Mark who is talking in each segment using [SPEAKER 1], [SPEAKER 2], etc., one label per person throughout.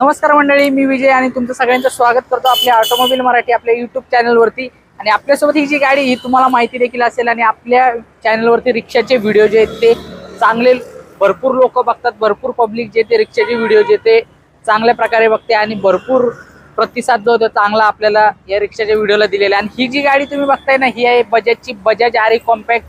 [SPEAKER 1] नमस्कार मंडळी मी विजय आणि तुमचं सगळ्यांचं स्वागत करतो आपल्या ऑटोमोबाईल मराठी आपल्या युट्यूब चॅनलवरती. आणि आपल्यासोबत ही जी गाडी ही तुम्हाला माहिती देखील असेल आणि आपल्या चॅनलवरती रिक्षाचे व्हिडिओ जे आहेत ते चांगले भरपूर लोक बघतात भरपूर पब्लिक जे ते रिक्षाचे व्हिडिओ जे ते चांगल्या प्रकारे बघते आणि भरपूर प्रतिसाद जो होतो चांगला आपल्याला या रिक्षाच्या व्हिडिओला दिलेला आणि ही जी गाडी तुम्ही बघताय ना ही आहे बजाजची Bajaj R compact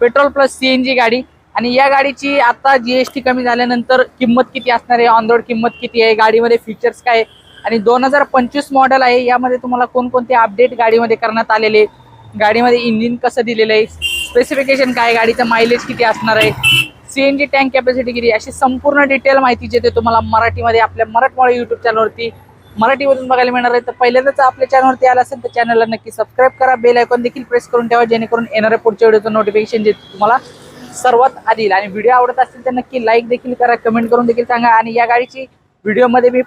[SPEAKER 1] petrol plus CNG गाडी. आणि या गाडीची आता जीएसटी कमी झाल्यानंतर किंमत किती असणार आहे? ऑन रोड किंमत किती आहे? गाडीमध्ये फीचर्स काय आहे? आणि दोन हजार पंचवीस मॉडेल आहे. यामध्ये तुम्हाला कोणकोणते अपडेट गाडीमध्ये करण्यात आलेले गाडीमध्ये इंजिन कसं दिलेलं आहे? स्पेसिफिकेशन काय आहे, गाडीचं मायलेज किती असणार आहे? सीएनजी टँक कॅपॅसिटी किती अशी संपूर्ण डिटेल माहिती जे ते तुम्हाला मराठीमध्ये आपल्या मराठमोळी यूट्यूब चॅनलवरती मराठीमधून बघायला मिळणार आहे. तर पहिल्यांदाच आपल्या चॅनलवरती आला असेल तर चॅनलला नक्की सबस्क्राईब करा. बेल आयकॉन देखील प्रेस करून ठेवा जेणेकरून येणाऱ्या पुढच्या व्हिडिओचं नोटिफिकेशन जे तुम्हाला सर्वात आधी आणि व्हिडिओ आवडत असेल तर नक्की लाईक देखील करा कमेंट करून देखील सांगा. आणि या गाडीची व्हिडिओमध्ये मी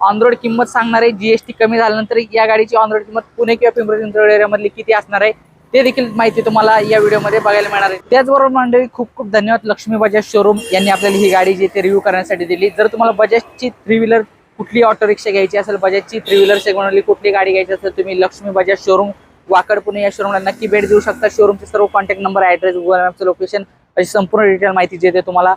[SPEAKER 1] ऑन रोड किंमत सांगणार आहे. जीएसटी कमी झाल्यानंतर या गाडीची ऑन रोड किंमत पुणे किंवा पिंपरी चिंचवड एरियामधली किती असणार आहे ते देखील माहिती तुम्हाला या व्हिडिओमध्ये बघायला मिळणार आहे. त्याचबरोबर मंडळी खूप खूप धन्यवाद लक्ष्मी बजाज शोरूम यांनी आपल्याला ही गाडी जी ते रिव्ह्यू करण्यासाठी दिली. जर तुम्हाला बजाजची थ्री व्हीलर कुठली ऑटो रिक्षा घ्यायची असेल बजाजची थ्री व्हीलर सेगमेंटली कुठली गाडी घ्यायची असेल तुम्ही लक्ष्मी बजाज शोरूम वाकड पुणे या शोरूमला नक्की भेट देऊ शकता. शोरूमचे सर्व कॉन्टॅक्ट नंबर ॲड्रेस गुगल मॅपचं लोकेशन अशी संपूर्ण डिटेल माहिती जे ते तुम्हाला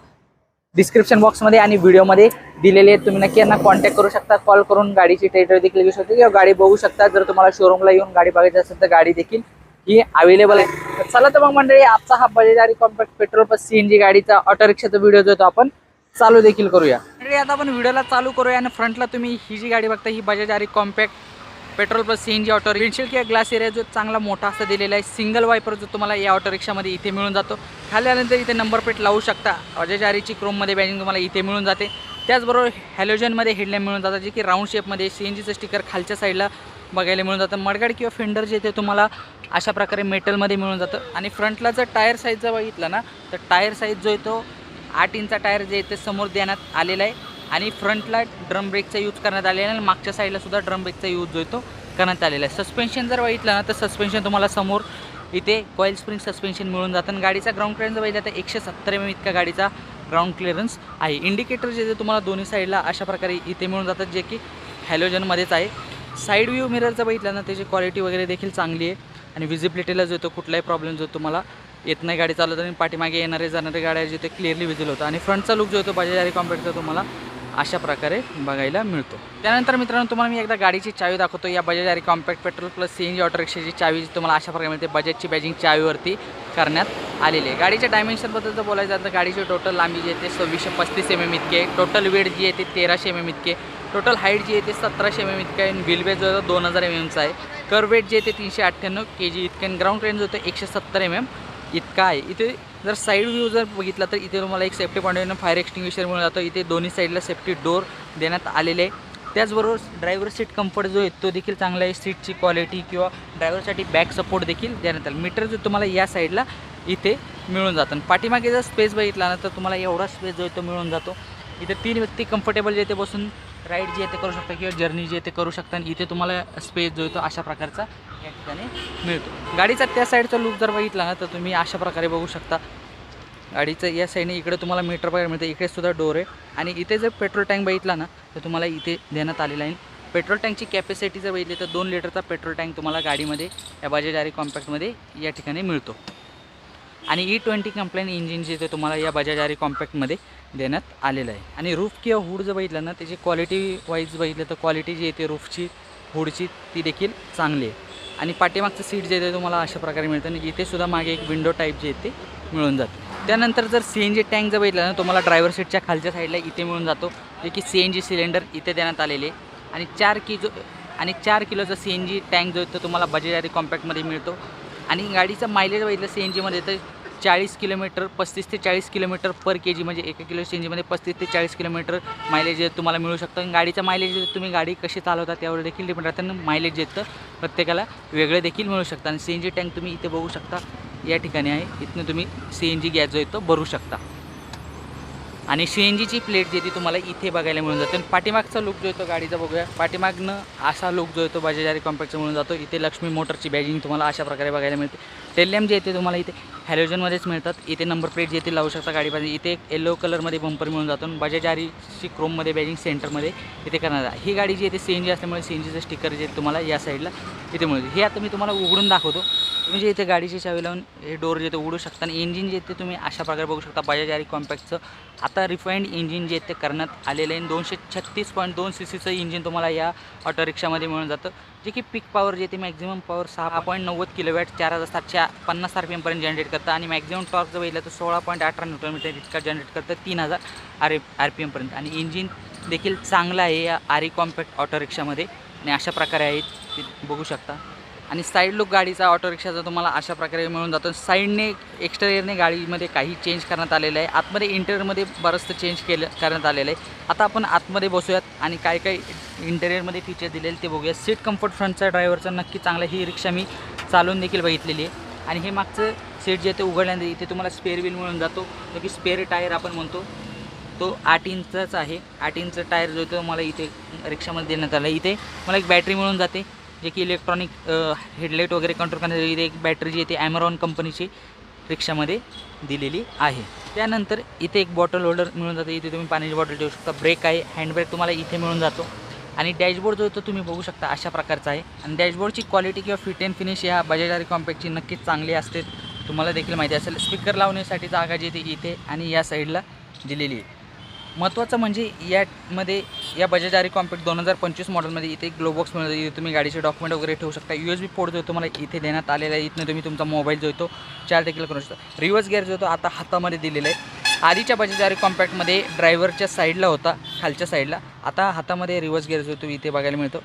[SPEAKER 1] डिस्क्रिप्शन बॉक्समध्ये आणि व्हिडिओमध्ये दिलेले आहेत. तुम्ही नक्की यांना कॉन्टॅक्ट करू शकता. कॉल करून गाडीची टेटर देखील घेऊ शकता किंवा गाडी बघू शकता. जर तुम्हाला शोरूमला येऊन गाडी बघायची असेल तर गाडी देखील ही अवेलेबल आहे. चला तर मग मंडळी आजचा हा Bajaj compact petrol plus CNG गाडीचा ऑटो रिक्षाचा व्हिडिओ जो तो आपण चालू देखील करूया. आता आपण व्हिडिओला चालू करूया आणि फ्रंटला तुम्ही ही जी गाडी बघता ही Bajaj R E compact petrol plus C N G auto windshield किंवा ग्लास एरिया जो चांगला मोठा असा दिलेला आहे सिंगल वायपर जो तुम्हाला या ऑटो रिक्षामध्ये इथे मिळून जातो. खाली आल्यानंतर इथे नंबर प्लेट लावू शकता. अजय जारीची क्रोममध्ये बॅजिंग तुम्हाला इथे मिळून जाते. त्याचबरोबर हॅलोजनमध्ये हेडलॅम्प मिळून जातात जे की राऊंड शेपमध्ये सी एन जीचं स्टिकर खालच्या साईडला बघायला मिळून जातं. मडगाड किंवा फेंडर जे ते तुम्हाला अशा प्रकारे मेटलमध्ये मिळून जातं. आणि फ्रंटला जर टायर साईज जर बघितलं ना तर टायर साईज जो आहे तो आठ इंचा टायर जे आहे ते समोर देण्यात आलेला आहे. आणि फ्रंटला ड्रम ब्रेकचा यूज करण्यात आलेला आहे आणि मागच्या साईडला सुद्धा ड्रम ब्रेकचा यूज जो येतो तो करण्यात आलेला आहे. सस्पेन्शन जर बघितलं ना तर सस्पेन्शन तुम्हाला समोर इथे कॉईल स्प्रिंग सस्पेन्शन मिळून जातं. आणि गाडीचा ग्राउंड क्लिअरन्स बघितला बघितलं तर एकशे सत्तर एम इतका गाडीचा ग्राउंड क्लिअरन्स आहे. इंडिकेटर जे तुम्हाला दोन्ही साईडला अशा प्रकारे इथे मिळून जातात जे की हॅलोजनमध्येच आहे. साईड व्ह्यू मिररचं बघितलं ना त्याची क्वालिटी वगैरे देखील चांगली आहे. आणि विजिबिलिटीला जो तो कुठलाही प्रॉब्लेम जो तुम्हाला येत नाही गाडी चालवत आणि पाठीमागे येणारे जाणारे गाड्या जे ते क्लिअरली विजिल होतं आणि फ्रंटचा लुक जो होतो बजाज आरी कॉम्पॅक्टचा तुम्हाला अशा प्रकारे बघायला मिळतो. त्यानंतर मित्रांनो तुम्हाला मी एकदा गाडीची चावी दाखवतो. या Bajaj R E compact petrol plus C N G auto रिक्षाची चावी जी तुम्हाला अशा प्रकारे मिळते. बजाजची बॅजिंग चावीवरती करण्यात आलेली आहे. गाडीच्या डायमेन्शनबद्दल जर बोलायचं झालं तर गाडीची टोटल लांबी जी येते सव्वीसशे पस्तीस एम एम इतके टोटल वेट जी येते तेराशे एम एम इतके टोटल हाईट जी येते सतराशे एम एम इतकं आहे. आणि जो दोन हजार एम एमचा आहे. कर वेट जे आहे ते तीनशे अठ्ठ्याण्णव के जी इतकं ग्राउंड रेंज जो होतं एकशे सत्तर एम एम इतका आहे. इथे जर साईड व्ह्यू जर बघितला तर इथे तुम्हाला एक सेफ्टी पॉईंट फायर एक्स्टिंग्विशर मिळून जातो. इथे दोन्ही साईडला सेफ्टी डोर देण्यात आलेले आहे. त्याचबरोबर ड्रायव्हर सीट कम्फर्ट जो आहे तो देखील चांगला आहे. सीटची क्वालिटी किंवा ड्रायव्हरसाठी बॅक सपोर्ट देखील देण्यात आला. मीटर जो तुम्हाला या साईडला इथे मिळून जातं. आणि पाठीमागे जर स्पेस बघितला ना तर तुम्हाला एवढा स्पेस जो आहे तो मिळून जातो. इथे तीन व्यक्ती कम्फर्टेबल जे ते बसून राईड जे आहे ते करू शकता किंवा जर्नी जे आहे ते करू शकता आणि इथे तुम्हाला स्पेस जो आहे तो अशा प्रकारचा या ठिकाणी मिळतो. गाडीचा त्या साईडचा लूक जर बघितला ना तर तुम्ही अशा प्रकारे बघू शकता. गाडीचं या साईडने इकडे तुम्हाला मीटर बघायला मिळतं. इकडे सुद्धा डोर आहे. आणि इथे जर पेट्रोल टँक बघितला ना तर तुम्हाला इथे देण्यात आलेला आहे. पेट्रोल टँकची कॅपॅसिटी जर बघितली तर दोन लिटरचा पेट्रोल टँक तुम्हाला गाडीमध्ये या बजाज आरी कॉम्पॅक्टमध्ये या ठिकाणी मिळतो. आणि ई ट्वेंटी कंप्लेन इंजिन जे ते तुम्हाला या बजाज आरी कॉम्पॅक्टमध्ये देण्यात आलेलं आहे. आणि रूफ किंवा हुड जर बघितलं ना त्याची क्वालिटी वाईज बघितलं तर क्वालिटी जी येते रूफची हुडची ती देखील चांगली आहे. आणि पाठीमागचं सीट जे आहे ते तुम्हाला अशा प्रकारे मिळतं. आणि इथे सुद्धा मागे एक विंडो टाईप जे आहे ते मिळून जातं. त्यानंतर जर सी एन जी टँक जर बघितलं ना तुम्हाला ड्रायव्हर सीटच्या खालच्या साईडला इथे मिळून जातो. जे की सी एन जी सिलेंडर इथे देण्यात आलेले आणि चार की जो आणि चार किलोचा सी एन जी टँक जो आहे तो तुम्हाला बजेट आणि कॉम्पॅक्टमध्ये मिळतो. आणि गाडीचं मायलेज बघितलं सी एन जीमध्ये तर चाळीस किलोमीटर पस्तीस ते चाळीस किलोमीटर पर के जी म्हणजे एका किलो सी एन जीमध्ये पस्तीस ते चाळीस किलोमीटर मायलेज तुम्हाला मिळू शकतं. आणि गाडीचं मायलेज तुम्ही गाडी कशी चालवता त्यावर देखील डिपेंड राहतं. मायलेज येतं प्रत्येकाला वेगळं देखील मिळू शकतं. आणि सी एन जी टँक तुम्ही इथे बघू शकता या ठिकाणी आहे. इथनं तुम्ही सी एन जी गॅस जो आहे तो भरू शकता. आणि सी एन जीची प्लेट जी ती तुम्हाला इथे बघायला मिळून जाते. आणि पाठीमागचा लुक जो येतो गाडीचा बघूया. पाठीमागनं असा लुक जो येतो बजाजारी कॉम्पॅक्टचा मिळून जातो. इथे लक्ष्मी मोटरची बॅजिंग तुम्हाला अशा प्रकारे बघायला मिळते. टेलॅम जे येते तुम्हाला इथे हॅलोजनमध्येच मिळतात. इथे नंबर प्लेट जे येते लावू शकता गाडीपासून इथे एक येलो कलरमध्ये बंपर मिळून जातो. आणि बजाज क्रोममध्ये बॅजिंग सेंटरमध्ये इथे करणार आहे ही गाडी जी येते सी एन जी असल्यामुळे सी एन जीचं स्टिकर जे तुम्हाला या साईडला इथे मिळते हे आता मी तुम्हाला उघडून दाखवतो. तुम्ही जे इथे गाडीची चावी लावून हे डोर जे ते उडू शकता आणि इंजिन जे ते तुम्ही अशा प्रकारे बघू शकता बजाज आरी कॉम्पॅक्टचं आता रिफाईंड इंजिन जे ते करण्यात आलेलं आहे. दोनशे छत्तीस पॉईंट दोन सी सीचं इंजिन तुम्हाला या ऑटो रिक्षामध्ये मिळून जातं. जे की पीक पॉवर जे ते मॅक्झिमम पॉवर सहा पॉईंट नव्वद किलोवॅट चार हजार सातशे पन्नास आर पी एमपर्यंत जनरेट करतं. आणि मॅक्झिमम टॉर्क जर बघितलं तर सोळा पॉईंट अठरा न्यूटन मीटर इतका जनरेट करतं. तीन हजार आर आर पी एमपर्यंत आणि इंजिन देखील चांगलं आहे या आरी कॉम्पॅक्ट ऑटो रिक्षामध्ये आणि अशा प्रकारे आहेत ते बघू शकता. आणि साईड लुक गाडीचा ऑटो रिक्षाचा तुम्हाला अशा प्रकारे मिळून जातो. साईडने एक्सटेरियरने गाडीमध्ये काही चेंज करण्यात आलेलं आहे. आतमध्ये इंटेरियरमध्ये बरंचसं चेंज केलं करण्यात आलेलं आहे. आता आपण आतमध्ये बसूयात आणि काय काय इंटेरियरमध्ये फीचर दिलेले ते बघूया सीट कम्फर्ट फ्रंटचा ड्रायव्हरचा नक्की चांगला ही रिक्षा मी चालवून देखील बघितलेली आहे. आणि हे मागचं सीट जे ते उघडल्यानंतर इथे तुम्हाला स्पेअर व्हील मिळून जातो. जो की स्पेअर टायर आपण म्हणतो तो आठ इंचाच आहे. आठ इंच टायर जो तो मला इथे रिक्षामध्ये देण्यात आला. इथे मला एक बॅटरी मिळून जाते. जे की इलेक्ट्रॉनिक हेडलाईट वगैरे कंट्रोल करण्यासाठी इथे एक बॅटरी जी आहे ती ॲमेरॉन कंपनीची रिक्षामध्ये दिलेली आहे. त्यानंतर इथे एक बॉटल होल्डर मिळून जाते. इथे तुम्ही पाण्याची बॉटल ठेवू शकता. ब्रेक आहे. हँडब्रेक तुम्हाला इथे मिळून जातो. आणि डॅशबोर्ड जो आहे तो तुम्ही बघू शकता. अशा प्रकारचा आहे. आणि डॅशबोर्डची क्वालिटी किंवा फिट अँड फिनिश या बजाज कॉम्पॅक्टची नक्कीच चांगली असते. तुम्हाला देखील माहिती असेल. स्पीकर लावण्यासाठी जागा जी ती इथे आणि या साईडला दिलेली आहे. महत्त्वाचं म्हणजे यामध्ये या बजाज आरी कॉम्पॅक्ट दोन हजार पंचवीस मॉडेलमध्ये इथे ग्लोबॉक्स मिळतं इथे तुम्ही गाडीचे डॉक्युमेंट वगैरे ठेवू शकता. यू एस बी पोर्ट जो तुम्हाला इथे देण्यात आलेला आहे. इथनं तुम्ही तुमचा मोबाईल जो येतो चार देखील करू शकता. रिव्हर्स गेअर जो होतो आता हातामध्ये दिलेला आहे. आधीच्या बजाज आरी कॉम्पॅक्टमध्ये ड्रायव्हरच्या साईडला होता खालच्या साईडला आता हातामध्ये रिव्हर्स गेअर जो तो इथे बघायला मिळतो.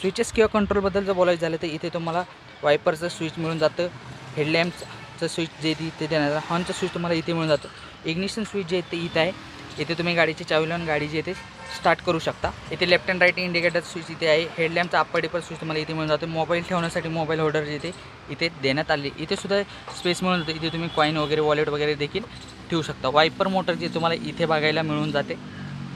[SPEAKER 1] स्विचेस किंवा कंट्रोलबद्दल जर बोलायचं झालं तर इथे तुम्हाला वायपरचं स्विच मिळून जातं. हेडलॅम्पचं स्विच जे इथे देण्यात हॉर्नचं स्विच तुम्हाला इथे मिळून जातं. इग्निशन स्विच जे इथे इथं आहे. इथे तुम्ही गाडीची चावी लावून गाडी जी येते स्टार्ट करू शकता. इथे left and right indicator switch इथे आहे. हेडलॅम्पचा अप्पर स्विच तुम्हाला इथे मिळून जातो. मोबाईल ठेवण्यासाठी मोबाईल होल्डर जे ते इथे देण्यात आले. इथे सुद्धा स्पेस मिळून जाते. इथे तुम्ही कॉईन वगैरे वॉलेट वगैरे देखील ठेवू शकता. वायपर मोटर जे तुम्हाला इथे बघायला मिळून जाते.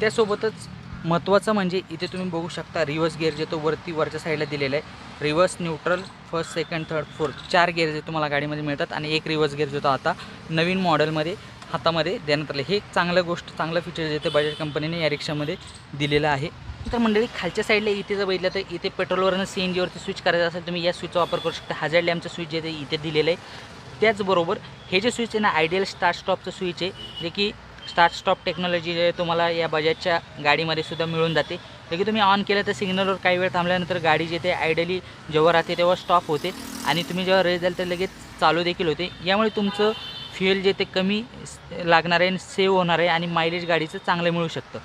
[SPEAKER 1] त्यासोबतच महत्त्वाचं म्हणजे इथे तुम्ही बघू शकता रिव्हर्स गिअर जे तो वरती वरच्या साईडला दिलेला आहे. Reverse neutral first second third fourth चार गिअर जे तुम्हाला गाडीमध्ये मिळतात. आणि एक रिव्हर्स गिअर जो तो आता नवीन मॉडेलमध्ये हातामध्ये देण्यात आलं. हे एक चांगलं गोष्ट चांगलं फीचर जे ते बजाज कंपनीने या रिक्षामध्ये दिलेलं आहे. तर मंडळी खालच्या साईडला इथे जर बघितलं तर इथे पेट्रोलवरनं सी एन जीवरती स्विच करायचं असेल तुम्ही या स्विचचा वापर करू शकता. हजार लॅम्पचं स्विच जे ते इथे दिलेलं आहे त्याचबरोबर हे जे स्विच आहे ना आयडियल स्टार्ट स्टॉपचं स्विच आहे जे की स्टार्ट स्टॉप टेक्नॉलॉजी जे आहे तुम्हाला या बजाजच्या गाडीमध्ये सुद्धा मिळून जाते. जे की तुम्ही ऑन केलं तर सिग्नलवर काही वेळ थांबल्यानंतर गाडी जे ते आयडियली जेव्हा राहते तेव्हा स्टॉप होते. आणि तुम्ही जेव्हा रेस द्याल तर लगेच चालू देखील होते. यामुळे तुमचं फ्युएल जे ते कमी लागणार आहे आणि सेव्ह होणार आहे आणि मायलेज गाडीचं चांगलं मिळू शकतं.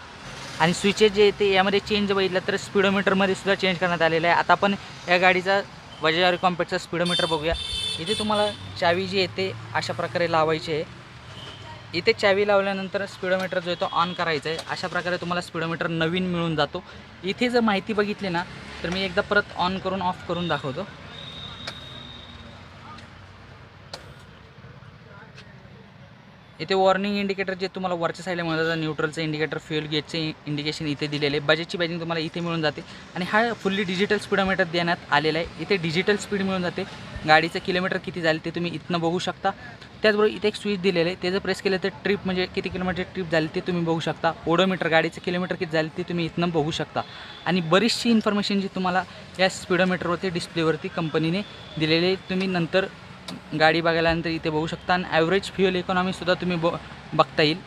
[SPEAKER 1] आणि स्विचेस जे ते यामध्ये चेंज बघितलं तर स्पीडोमीटरमध्ये सुद्धा चेंज करण्यात आलेलं आहे. आता आपण या गाडीचा बजाज कॉम्पॅक्टचा स्पीडोमीटर बघूया. इथे तुम्हाला चावी जी येते अशा प्रकारे लावायची आहे. इथे चावी लावल्यानंतर स्पीडोमीटर जो आहे तो ऑन करायचा आहे. अशा प्रकारे तुम्हाला स्पीडोमीटर नवीन मिळून जातो. इथे जर माहिती बघितली ना तर मी एकदा परत ऑन करून ऑफ करून दाखवतो. इथे वॉर्निंग इंडिकेटर जे तुम्हाला वरच्या साईडला मिळत जातं न्यूट्रलचं इंडिकेटर फ्युल गेटचे इंडिकेशन इथे दिलेले आहे. बजेटची बॅजिंग तुम्हाला इथे मिळून जाते. आणि हा फुल्ली डिजिटल स्पीडोमीटर देण्यात आलेला आहे. इथे डिजिटल स्पीड मिळून जाते. गाडीचं किलोमीटर किती झाले ते तुम्ही इथनं बघू शकता. त्याचबरोबर इथे एक स्विच दिलेलं आहे. ते जर प्रेस केलं तर ट्रिप म्हणजे किती किलोमीटर ट्रिप झाली ते तुम्ही बघू शकता. ओडोमीटर गाडीचं किलोमीटर किती झाले ते तुम्ही इथनं बघू शकता. आणि बरीचशी इन्फॉर्मेशन जी तुम्हाला या स्पीडोमीटरवरती डिस्प्लेवरती कंपनीने दिलेली आहे. तुम्ही नंतर गाडी बघायलानंतर इथे बघू शकता. आणि ॲव्हरेज फ्युअल इकॉनॉमीसुद्धा तुम्ही ब बघता येईल.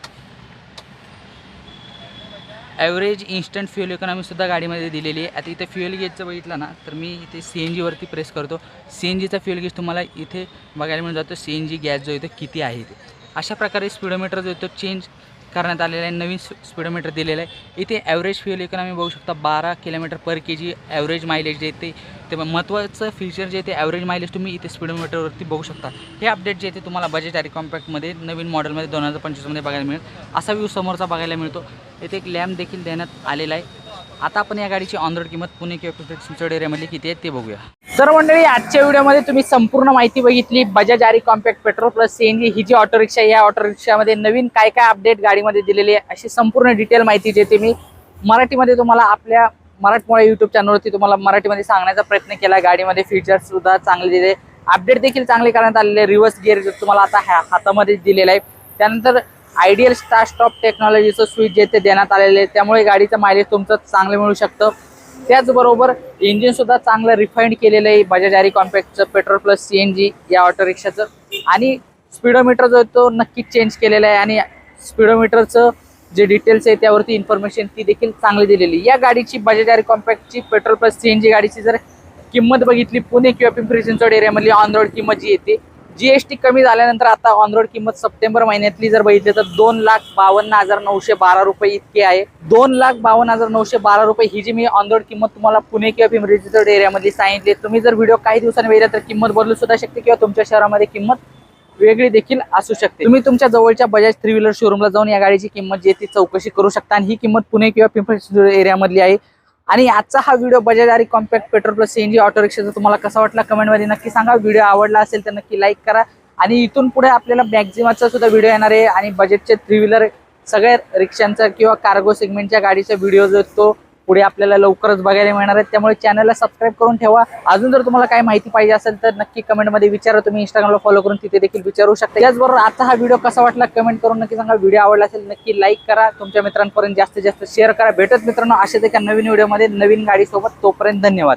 [SPEAKER 1] ॲव्हरेज इन्स्टंट फ्युअल इकॉनॉमीसुद्धा गाडीमध्ये दिलेली आहे. आता इथे फ्युअल गेजचं बघितलं ना तर मी इथे सी एन जीवरती प्रेस करतो. सी एन जीचा फ्युएल गेज तुम्हाला इथे बघायला मिळून जातो. सी एन जी गॅस जो येतो किती आहे ते. अशा प्रकारे स्पीडोमीटर जो येतो चेंज करण्यात आलेलं आहे नवीन स्पीडोमीटर दिलेलं आहे. इथे ॲव्हरेज फ्युअल इकॉनॉमी बघू शकता बारा kilometre per K G average mileage जे ते ते महत्त्वाचं फीचर जे ते ॲव्हरेज मायलेज तुम्ही इथे स्पीडोमीटरवरती बघू शकता. हे अपडेट जे ते तुम्हाला बजेट आरी कॉम्पॅक्टमध्ये नवीन मॉडेलमध्ये दोन हजार पंचवीसमध्ये बघायला मिळेल. असा व्ह्यू समोरचा बघायला मिळतो. इथे एक लॅम्प देखील देण्यात आलेला आहे. आता आपण या गाडीची ऑन रोड किंमत पुणे किंवा पिंपरी चिंचवड एरियामधली किती आहे ते बघूया. तर मंडळी आजच्या व्हिडिओमध्ये तुम्ही संपूर्ण माहिती बघितली. Bajaj R E compact petrol plus CNG ही जी ऑटो रिक्षा या ऑटो रिक्षामध्ये नवीन काय काय अपडेट गाडीमध्ये दिलेली आहे अशी संपूर्ण डिटेल माहिती जे ते मी. मराठीमध्ये तुम्हाला आपल्या मराठमोळ्या युट्यूब चॅनलवरती तुम्हाला मराठीमध्ये सांगण्याचा प्रयत्न केला. गाडीमध्ये फीचर्स सुद्धा चांगले दिले. अपडेट देखील चांगले करण्यात आलेले रिव्हर्स गिअर तुम्हाला आता ह्या हातामध्ये दिलेला आहे. त्यानंतर आयडियल स्टार स्टॉप टेक्नॉलॉजीचं स्विच जे ते देण्यात आलेले आहे त्यामुळे गाडीचं मायलेज तुमचं चांगलं मिळू शकतं. त्याचबरोबर इंजिन सुद्धा चांगलं रिफाईंड केलेलं आहे. बजाज आरी कॉम्पॅक्टचं petrol plus C N G या ऑटो रिक्षाचं आणि स्पीडोमीटर जो आहे तो नक्कीच चेंज केलेला आहे. आणि स्पीडोमीटरचं जे डिटेल्स आहे त्यावरती इन्फॉर्मेशन ती देखील चांगली दिलेली आहे. या गाडीची बजाज आरी कॉम्पॅक्टची petrol plus C N G गाडीची जर किंमत बघितली पुणे किंवा पिंपरी चिंचवड एरियामधली ऑन रोड किंमत जी येते जीएसटी कमी झाल्यानंतर आता ऑन रोड किंमत सप्टेंबर महिन्यातली जर बघितली तर दोन लाख बावन्न हजार नऊशे बारा रुपये इतकी आहे. दोन लाख बावन्न हजार नऊशे बारा रुपये ही जी मी ऑन रोड किंमत तुम्हाला पुणे किंवा पिंपरी चिंचवड एरियामधली सांगितली तुम्ही जर व्हिडिओ काही दिवसांनी वेळेला तर किंमत बदलू सुद्धा शकते किंवा तुमच्या शहरामध्ये किंमत वेगळी देखील असू शकते. तुम्ही तुमच्या जवळच्या बजाज थ्री व्हीलर शोरूमला जाऊन या गाडीची किंमत जी ती चौकशी करू शकता आणि ही किंमत पुणे किंवा पिंपरी चिंचवड एरियामधली आहे. आणि आजचा हा video Bajaj R E compact petrol plus CNG auto रिक्षाचा तुम्हाला कसा वाटला कमेंटमध्ये नक्की सांगा. व्हिडिओ आवडला असेल तर नक्की लाईक करा. आणि इथून पुढे आपल्याला मॅक्झिमाचा सुद्धा व्हिडिओ येणार आहे. आणि बजेटचे थ्री व्हीलर सगळ्या रिक्षांचा किंवा कार्गो सेगमेंटच्या गाडीचा व्हिडिओ जो तो पुढे आपल्याला लवकरच बघायला मिळणार आहेत. त्यामुळे चॅनलला सबस्क्राईब करून ठेवा. अजून जर तुम्हाला काही माहिती पाहिजे असेल तर नक्की कमेंटमध्ये विचारा. तुम्ही इंस्टाग्रामला फॉलो करून तिथे देखील विचारू शकता. त्याचबरोबर आता हा व्हिडिओ कसा वाटला कमेंट करून नक्की सांगा. व्हिडिओ आवडला असेल नक्की लाईक करा. तुमच्या मित्रांपर्यंत जास्तीत जास्त शेअर करा. भेटत मित्रांनो असेच एका नवीन व्हिडिओमध्ये नवीन गाडीसोबत. तोपर्यंत धन्यवाद.